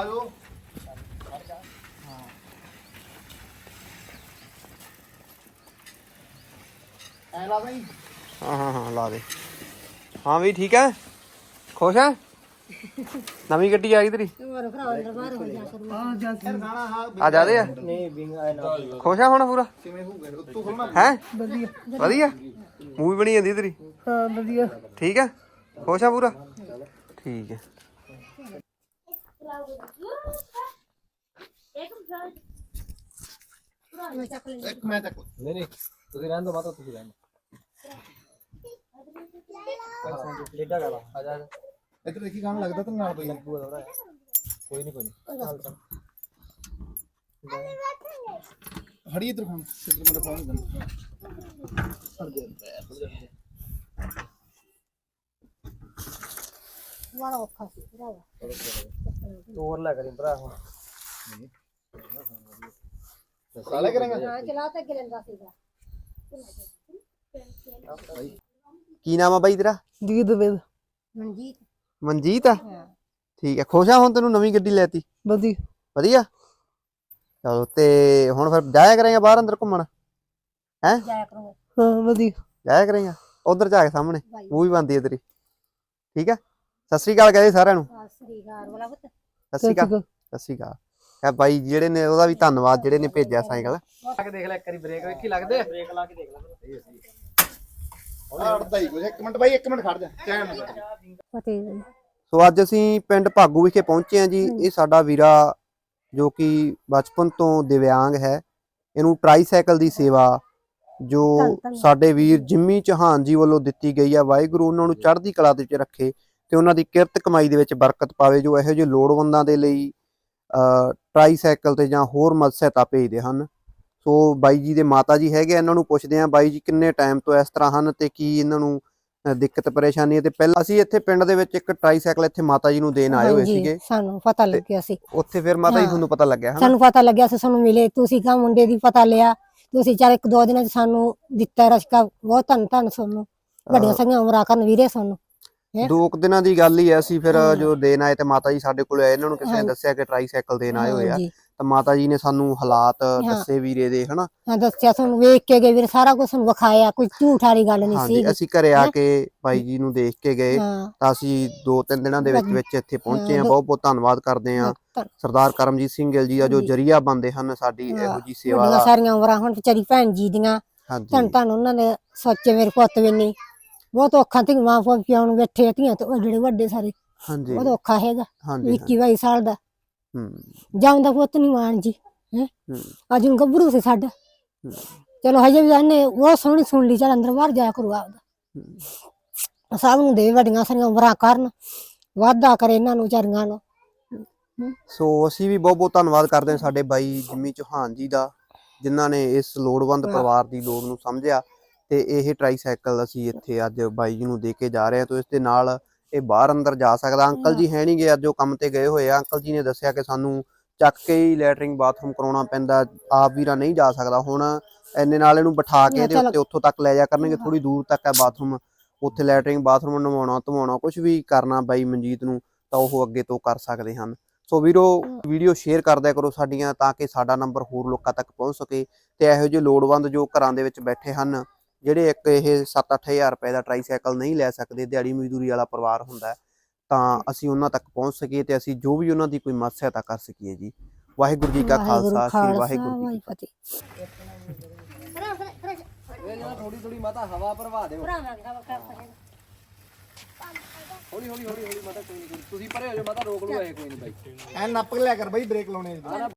ਆ ਐ ਲਾ ਬਈ। ਹਾਂ ਹਾਂ ਹਾਂ ਲਾ ਦੇ। ਹਾਂ ਵੀ ਠੀਕ ਹੈ ਖੁਸ਼ ਹੈ ਨਵੀਂ ਗੱਡੀ ਆ ਗਈ ਤੇਰੀ? ਹੋਰ ਭਰਾ ਅੰਦਰ ਬਾਹਰ ਹੋ ਜਾ ਕਰੂ ਹਾਂ ਜੰਸਰ ਗਾਣਾ ਹਾਂ। ਆ ਜਾਦੇ ਆ। ਨਹੀਂ ਬਿੰਗ ਆਏ ਨਾ। ਖੁਸ਼ ਹੈ ਹੁਣ ਪੂਰਾ? ਕਿਵੇਂ ਹੋਊਗਾ ਉੱਤੋਂ ਖੋਲਣਾ ਹੈ? ਵਧੀਆ। ਵਧੀਆ? ਮੂਵੀ ਬਣੀ ਜਾਂਦੀ ਤੇਰੀ। ਹਾਂ ਵਧੀਆ। ਠੀਕ ਹੈ ਖੁਸ਼ ਹੈ ਪੂਰਾ? ਠੀਕ ਹੈ ਇੱਕ ਮੈਂ ਤੱਕ ਨਹੀਂ ਨਹੀਂ ਤੁਸੀਂ ਰਹਿਣ ਦੋ ਮਾਤਾ ਤੁਸੀਂ ਰਹਿਣ ਦਿਓ ਲੇਡਾ ਗਾਲਾ ਆ ਜਾ ਇੱਧਰ ਦੇਖੀ ਗਾਣਾ ਲੱਗਦਾ ਤਾਂ ਨਾਲ ਪਈ ਲੱਗੂਗਾ ਥੋੜਾ ਕੋਈ ਨਹੀਂ ਕੋਈ ਨਹੀਂ ਹੜੀ ਇੱਧਰ ਖਾਣ ਇੱਧਰ ਮੇਰਾ ਫੋਨ ਕਰ ਵਾਲਾ ਔਖਾ ਸੀ ਭਰਾ ਤੂੰ ਹੋਰ ਲੈ ਕਰੀ ਭਰਾ ਹੁਣ। ਕਾਲੇ ਕਰਾਂਗਾ? ਹਾਂ ਚਲਾ ਤਾਂ ਲੈਂਦਾ ਸੀਗਾ। ਕੀ ਨਾਮ ਆ ਬਾਈ ਤੇਰਾ? ਦੀਦ ਵੇਦ ਮਨਜੀਤ। ਮਨਜੀਤ? ਆ ਠੀਕ ਹੈ ਖੁਸ਼ ਆ ਹੁਣ ਤੈਨੂੰ ਨਵੀਂ ਗੱਡੀ ਲੈਤੀ? ਵਧੀਆ। ਵਧੀਆ? ਚਲੋ ਤੇ ਹੁਣ ਫਿਰ ਜਾਇਆ ਕਰੇਗਾ ਬਾਹਰ ਅੰਦਰ ਘੁੰਮਣ? ਹੈ? ਜਾਇਆ ਕਰੋ ਹਾਂ ਵਧੀਆ। ਜਾਇਆ ਕਰੇਗਾ? ਉਧਰ ਜਾ ਕੇ ਸਾਹਮਣੇ। ਬਾਈ। ਮੂਵੀ ਬੰਦੀ ਹੈ ਤੇਰੀ। ਠੀਕ ਹੈ ਸਤਿ ਸ੍ਰੀ ਅਕਾਲ ਕਹਦੇ ਸਾਰਿਆਂ ਨੂੰ। ਸ੍ਰੀ ਅਕਾਲ ਵਾਲਾ ਪੁੱਤ। ਸਤਿ ਸ੍ਰੀ ਅਕਾਲ। ਸਤਿ ਸ੍ਰੀ ਅਕਾਲ। ਕਹ ਬਾਈ ਜਿਹੜੇ ਨੇ ਉਹਦਾ ਵੀ ਧੰਨਵਾਦ ਜਿਹੜੇ ਨੇ ਭੇਜਿਆ ਸਾਈਕਲ। ਲਾ ਕੇ ਦੇਖ ਲੈ ਇੱਕ ਵਾਰੀ ਬ੍ਰੇਕ ਵੇਖੀ ਲੱਗਦੇ? ਬ੍ਰੇਕ ਲਾ ਕੇ ਦੇਖ ਲੈ। ਅੜਦਾ ਹੀ ਕੁਝ ਇੱਕ ਮਿੰਟ ਬਾਈ ਇੱਕ ਮਿੰਟ ਖੜ ਜਾ। ਚੈਨ ਨਾ ਕਰ ਫਤਿਹ ਸੋ ਅੱਜ ਅਸੀਂ ਪਿੰਡ ਭਾਗੂ ਵਿਖੇ ਪਹੁੰਚੇ ਹਾਂ ਜੀ। ਇਹ ਸਾਡਾ ਵੀਰਾ ਜੋ ਕਿ ਬਚਪਨ ਤੋਂ ਦਿਵਿਆਂਗ ਹੈ। ਇਹਨੂੰ ਟਰਾਈਸਾਈਕਲ ਦੀ ਸੇਵਾ ਜੋ। ਸਾਡੇ ਵੀਰ ਜਿੰਮੀ ਚੌਹਾਨ ਜੀ ਵੱਲੋਂ ਦਿੱਤੀ ਗਈ ਆ ਵਾਹਿਗੁਰੂ ਉਹਨਾਂ ਨੂੰ ਚੜ੍ਹਦੀ ਕਲਾ ਦੇ ਵਿੱਚ ਰੱਖੇ। ਤੇ ਉਹਨਾਂ ਦੀ ਕਿਰਤ ਕਮਾਈ ਦੇ ਵਿੱਚ ਬਰਕਤ ਪਾਵੇ ਜੋ ਇਹੋ ਜਿਹੇ ਲੋੜਵੰਦਾਂ ਦੇ ਲਈ ਟਰਾਈਸਾਈਕਲ ਤੇ ਜਾਂ ਹੋਰ ਮਦਦ ਸਹਾਇਤਾ ਭੇਜਦੇ ਹਨ। ਸੋ ਬਾਈ ਜੀ ਦੇ ਮਾਤਾ ਜੀ ਹੈਗੇ ਇਹਨਾਂ ਨੂੰ ਪੁੱਛਦੇ ਆ ਬਾਈ ਜੀ ਕਿੰਨੇ ਟਾਈਮ ਤੋਂ ਇਸ ਤਰ੍ਹਾਂ ਹਨ ਤੇ ਕੀ ਇਹਨਾਂ ਨੂੰ ਦਿੱਕਤ ਪਰੇਸ਼ਾਨੀ ਹੈ? ਤੇ ਪਹਿਲਾਂ ਅਸੀਂ ਇੱਥੇ ਪਿੰਡ ਦੇ ਵਿੱਚ ਇੱਕ ਟਰਾਈਸਾਈਕਲ ਇੱਥੇ ਮਾਤਾ ਜੀ ਨੂੰ ਦੇਣ ਆਏ ਹੋਏ ਸੀਗੇ। ਸਾਨੂੰ ਪਤਾ ਲੱਗਿਆ ਸੀ। ਉੱਥੇ ਫਿਰ ਮਾਤਾ ਜੀ। ਤੁਹਾਨੂੰ ਪਤਾ ਲੱਗਿਆ ਹਨਾ? ਸਾਨੂੰ ਪਤਾ ਲੱਗਿਆ ਸੀ ਸਾਨੂੰ ਮਿਲੇ ਤੁਸੀਂ ਕਾ ਮੁੰਡੇ ਦੀ ਪਤਾ ਲਿਆ। ਤੁਸੀਂ ਚਾਰ ਇੱਕ ਦੋ ਦਿਨਾਂ ਚ ਸਾਨੂੰ ਦਿੱਤਾ ਰਸ਼ਕਾ ਬਹੁਤ ਧੰਨ ਧੰਨ ਸਾਨੂੰ ਵੱਡੀਆਂ ਸਾਰੀਆਂ ਉਮਰਾਂ ਕਰਨ ਵੀਰੇ ਸਾਨੂੰ? ਦੋ ਕੁ ਦਿਨਾਂ ਦੀ ਗੱਲ ਹੀ ਐ ਅਸੀਂ ਫਿਰ। ਜੋ ਦੇਣ ਆਏ ਤੇ ਮਾਤਾ ਜੀ ਸਾਡੇ ਕੋਲ ਆਏ ਇਹਨਾਂ ਨੂੰ ਕਿਸੇ ਨੇ। ਦੱਸਿਆ ਕਿ ਟਰਾਈਸਾਈਕਲ ਦੇਣ ਆਏ ਹੋਏ ਆ। ਤਾਂ ਮਾਤਾ ਜੀ ਨੇ ਸਾਨੂੰ ਹਾਲਾਤ ਦੱਸੇ ਵੀਰੇ ਦੇ ਹਨਾ? ਹਾਂ ਦੱਸਿਆ ਸਾਨੂੰ ਵੇਖ ਕੇ ਗਏ ਵੀਰ ਸਾਰਾ ਕੁਝ ਸਾਨੂੰ ਵਿਖਾਇਆ ਕੋਈ ਝੂਠ ਵਾਲੀ ਗੱਲ ਨਹੀਂ ਸੀ ਅਸੀਂ ਘਰੇ ਆ? ਕੇ ਬਾਈ ਜੀ ਨੂੰ ਦੇਖ ਕੇ ਗਏ। ਤਾਂ ਅਸੀਂ ਦੋ ਤਿੰਨ ਦਿਨਾਂ ਦੇ ਵਿੱਚ। ਵਿੱਚ ਇੱਥੇ ਪਹੁੰਚੇ ਆ ਬਹੁਤ ਬਹੁਤ ਧੰਨਵਾਦ ਕਰਦੇ ਆ ਸਰਦਾਰ ਕਰਮਜੀਤ ਸਿੰਘ ਗਿੱਲ ਜੀ ਦਾ ਜੋ। ਜਰੀਆ ਬੰਦੇ ਹਨ ਸਾਡੀ ਇਹੋ ਜੀ ਸੇਵਾ ਦਾ। ਸਾਰੀਆਂ ਉਮਰਾਂ ਹੁਣ ਵਿਚਾਰੀ ਭੈਣ ਜੀ ਦੀਆਂ। ਧੰਨ ਹਾਂਜੀ ਧੰਨ ਉਹਨਾਂ ਨੇ ਸੋਚੇ ਮੇਰੇ ਪੁੱਤ ਵੀ ਨਹੀਂ। ਬਹੁਤ ਔਖਾ ਤੇ ਮਾਂ ਪਿਓ ਨੂੰ ਬੈਠੇ ਆ ਧੀਆਂ ਤੇ ਉਹ ਜਿਹੜੇ ਵੱਡੇ ਸਾਰੇ ਹਾਂਜੀ। ਬਹੁਤ ਔਖਾ ਹੈਗਾ ਹਾਂਜੀ 21 22 ਸਾਲ ਦਾ। ਹੂੰ। ਜਾਉਂਦਾ ਪੁੱਤ ਨਹੀਂ ਮਾਨ ਜੀ ਹੈ? ਅੱਜ ਨੂੰ ਗੱਭਰੂ ਸੀ ਸਾਡਾ। ਚਲੋ ਹਜੇ ਵੀ ਇਹਨੇ ਉਹ ਸੋਹਣੀ ਸੁਣ ਲਈ ਚੱਲ ਅੰਦਰ ਬਾਹਰ ਜਾਇਆ ਕਰੂ ਆਪਦਾ। ਸਭ ਨੂੰ ਦੇ ਵੱਡੀਆਂ ਸਾਰੀਆਂ ਉਮਰਾਂ ਕਰਨ ਵਾਧਾ ਕਰੇ ਇਹਨਾਂ ਨੂੰ ਵਿਚਾਰੀਆਂ ਨੂੰ। ਸੋ ਅਸੀਂ ਵੀ ਬਹੁਤ ਬਹੁਤ ਧੰਨਵਾਦ ਕਰਦੇ ਹਾਂ ਸਾਡੇ ਬਾਈ ਜਿੰਮੀ ਚੌਹਾਨ ਜੀ ਦਾ ਜਿਨ੍ਹਾਂ ਨੇ ਇਸ ਲੋੜਵੰਦ। ਪਰਿਵਾਰ ਦੀ ਲੋੜ ਨੂੰ ਸਮਝਿਆ। ਤੇ ਇਹ ਟਰਾਈਸਾਈਕਲ ਅਸੀਂ ਇੱਥੇ ਅੱਜ ਬਾਈ ਜੀ ਨੂੰ ਦੇ ਕੇ ਜਾ ਰਹੇ ਹਾਂ ਤੋਂ ਇਸ ਦੇ ਨਾਲ ਇਹ ਬਾਹਰ ਅੰਦਰ ਜਾ ਸਕਦਾ। ਅੰਕਲ ਜੀ ਹੈ ਨਹੀਂ ਗਏ ਅੱਜ ਉਹ ਕੰਮ ਤੇ ਗਏ ਹੋਏ ਆ। ਅੰਕਲ ਜੀ ਨੇ ਦੱਸਿਆ ਕਿ ਸਾਨੂੰ ਚੱਕ ਕੇ ਹੀ ਲੈਟਰਿੰਗ ਬਾਥਰੂਮ ਕਰਾਉਣਾ ਪੈਂਦਾ। ਆਪ ਵੀਰਾ ਨਹੀਂ ਜਾ ਸਕਦਾ। ਹੁਣ ਐਨੇ ਨਾਲ ਇਹਨੂੰ ਬਿਠਾ ਕੇ ਇਹਦੇ। ਉੱਤੇ ਉੱਥੋਂ ਤੱਕ ਲੈ ਜਾ ਕਰਨਗੇ। ਥੋੜੀ ਦੂਰ ਤੱਕ ਹੈ ਬਾਥਰੂਮ ਉੱਥੇ ਲੈਟਰਿੰਗ ਬਾਥਰੂਮ ਨਵਾਉਣਾ ਧਵਾਉਣਾ ਕੁਝ ਵੀ ਕਰਨਾ ਬਾਈ ਮਨਜੀਤ ਨੂੰ ਤਾਂ ਉਹ ਅੱਗੇ ਤੋਂ ਕਰ ਸਕਦੇ ਹਨ। ਸੋ ਵੀਰੋ ਵੀਡੀਓ ਸ਼ੇਅਰ ਕਰਦਿਆ ਕਰੋ ਸਾਡੀਆਂ ਤਾਂ ਕਿ ਸਾਡਾ ਨੰਬਰ ਹੋਰ ਲੋਕਾਂ ਤੱਕ ਪਹੁੰਚ ਸਕੇ ਤੇ ਇਹੋ ਜਿਹੇ ਲੋੜਵੰਦ ਜੋ ਘਰਾਂ ਦੇ ਵਿੱਚ ਬੈਠੇ ਹਨ ਜਿਹੜੇ ਇੱਕ ਇਹ 7-8000 ਰੁਪਏ ਦਾ ਟਰਾਈਸਾਈਕਲ ਨਹੀਂ ਲੈ ਸਕਦੇ ਦਿਹਾੜੀ ਮਜ਼ਦੂਰੀ ਵਾਲਾ ਪਰਿਵਾਰ ਹੁੰਦਾ ਤਾਂ ਅਸੀਂ ਉਹਨਾਂ ਤੱਕ ਪਹੁੰਚ ਸਕੀਏ ਤੇ ਅਸੀਂ ਜੋ ਵੀ ਉਹਨਾਂ ਦੀ ਕੋਈ ਮਦਦ ਸਹਾਇਤਾ ਕਰ ਸਕੀਏ ਜੀ। ਵਾਹਿਗੁਰੂ ਜੀ ਕਾ ਖਾਲਸਾ ਸ੍ਰੀ ਵਾਹਿਗੁਰੂ ਜੀ ਕੀ ਫਤਿਹ। ਥੋੜੀ ਥੋੜੀ ਮਾਤਾ ਹਵਾ ਭਰਵਾ ਦਿਓ। ਹੌਲੀ ਹੌਲੀ ਹੌਲੀ ਹੌਲੀ ਮਾਤਾ ਕੋਈ ਨਹੀਂ ਤੁਸੀਂ ਪਰੇ ਹੋ ਜਾਓ ਮਾਤਾ ਰੋਕ ਲਓ ਇਹ ਕੋਈ ਨਹੀਂ ਬਾਈ। ਐ ਨੱਪ ਕੇ ਲਿਆ ਕਰ ਬਾਈ ਬ੍ਰੇਕ ਲਾਉਣੇ